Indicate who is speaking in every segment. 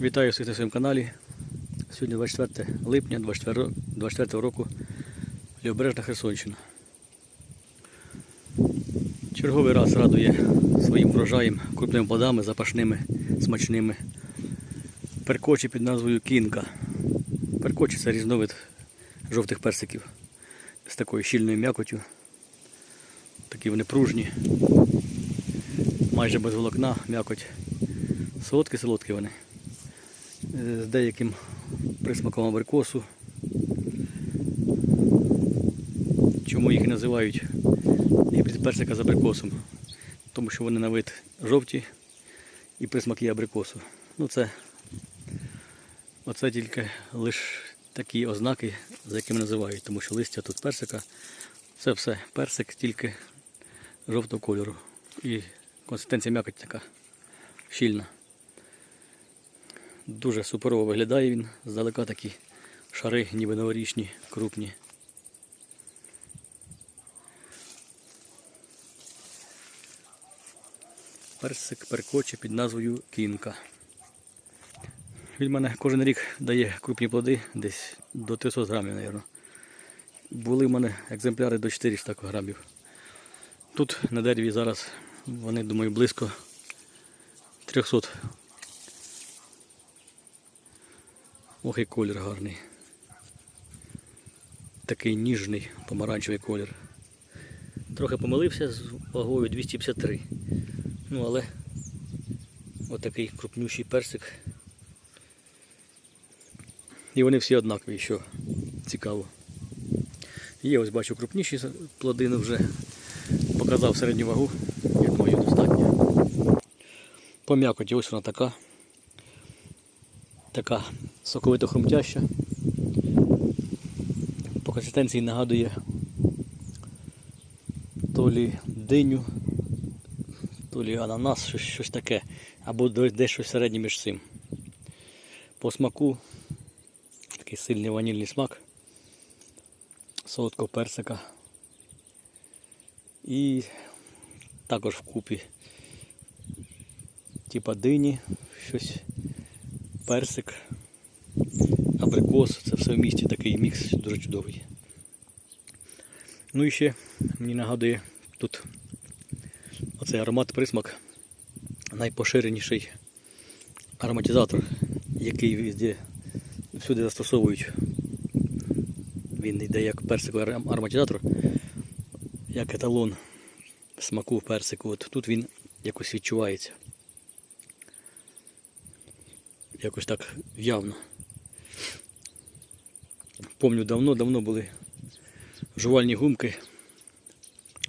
Speaker 1: Вітаю всіх на своєму каналі. Сьогодні 24 липня 24 24 року Лівобережна Херсонщина. Черговий раз радує своїм врожаєм, крупними плодами, запашними, смачними. Перкочі під назвою Кінка. Перкочі це різновид жовтих персиків з такою щільною м'якотю. Такі вони пружні, майже без волокна, м'якоть. Солодкі-солодкі вони. З деяким присмаком абрикосу. Чому їх називають гібрид персика з абрикосом? Тому що вони на вид жовті і присмак є абрикосу. Ну це оце тільки лише такі ознаки, за якими називають, тому що листя тут персика. Це все персик, тільки жовтого кольору. І консистенція м'якоть така щільна. Дуже суперово виглядає він. Здалека такі шари, ніби новорічні, крупні. Персик перкоче під назвою Кінка. Він мене кожен рік дає крупні плоди, десь до 300 грамів, мабуть. Були в мене екземпляри до 400 грамів. Тут на дереві зараз вони, думаю, близько 300 Ох і колір гарний. Такий ніжний помаранчевий колір. Трохи помилився з вагою 253. Ну але отакий крупнющий персик. І вони всі однакові, що цікаво. Є ось бачу крупніші плоди ну, вже показав середню вагу. Я думаю, достатньо. По м'якоті ось вона така така соковито хрумтяща. По консистенції нагадує то лі диню, то лі ананас, щось, щось таке, або десь щось середнє між цим. По смаку такий сильний ванільний смак, солодкого персика. І також вкупі типа дині, щось персик, абрикос, це все в місті такий мікс дуже чудовий. Ну і ще мені нагадує тут оцей аромат присмак найпоширеніший ароматизатор, який везде всюди застосовують. Він йде як персиковий аром- ароматизатор, як еталон смаку персику. От тут він якось відчувається якось так явно. Помню, давно-давно були жувальні гумки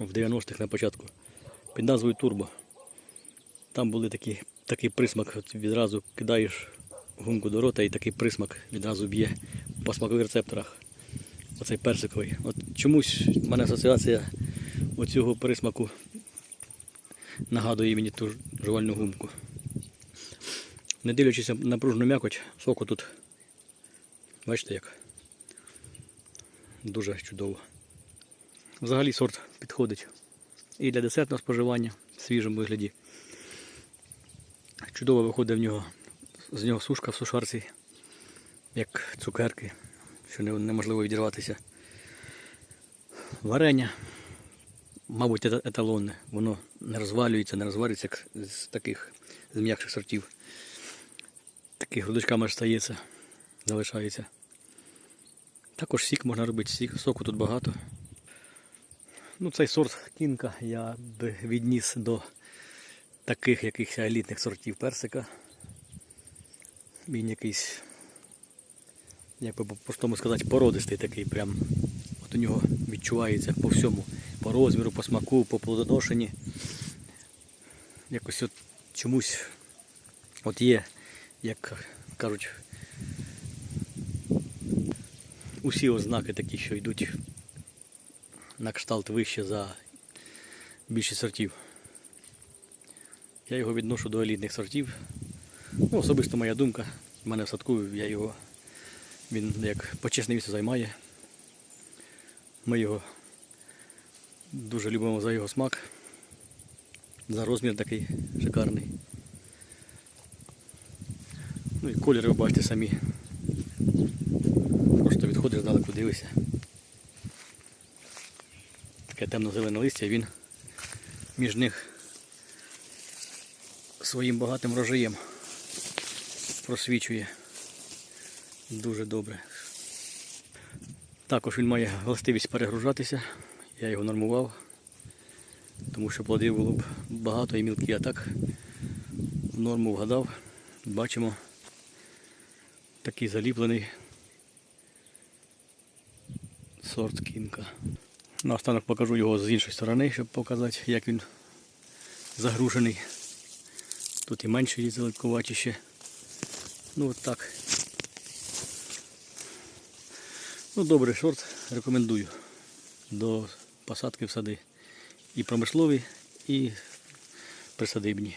Speaker 1: в 90-х на початку під назвою Турбо. Там були такі, такий присмак, от відразу кидаєш гумку до рота і такий присмак відразу б'є по смакових рецепторах. Оцей персиковий. От чомусь в мене асоціація оцього присмаку нагадує мені ту жувальну гумку. Не дивлячись на пружну м'якоть, соку тут. Бачите як? Дуже чудово. Взагалі сорт підходить і для десертного споживання в свіжому вигляді. Чудово виходить в нього, з нього сушка в сушарці, як цукерки, що неможливо відірватися. Варення, мабуть, еталонне, воно не розвалюється, не розвалюється як з таких з м'якших сортів. Таких грудочками аж стається, залишається. Також сік можна робити, сік, соку тут багато. Ну, цей сорт кінка я би відніс до таких якихось елітних сортів персика. Він якийсь, як би по-простому сказати, породистий такий прям. От у нього відчувається по всьому. По розміру, по смаку, по плодоношенні. Якось от чомусь от є як кажуть, усі ознаки такі, що йдуть на кшталт вище за більшість сортів. Я його відношу до елітних сортів. Ну, особисто моя думка. В мене в садку я його, він як почесне місце займає. Ми його дуже любимо за його смак, за розмір такий шикарний. Ну і кольори ви бачите самі. Просто відходиш здалеку дивишся. Таке темно-зелене листя, він між них своїм багатим рожаєм просвічує дуже добре. Також він має властивість перегружатися. Я його нормував, тому що плодів було б багато і мілкі, а так норму вгадав. Бачимо такий заліплений сорт кінка. Наостанок покажу його з іншої сторони, щоб показати, як він загружений. Тут і менше є зеленкуваті ще. Ну от так. Ну, добрий сорт, рекомендую до посадки в сади. І промислові, і присадибні.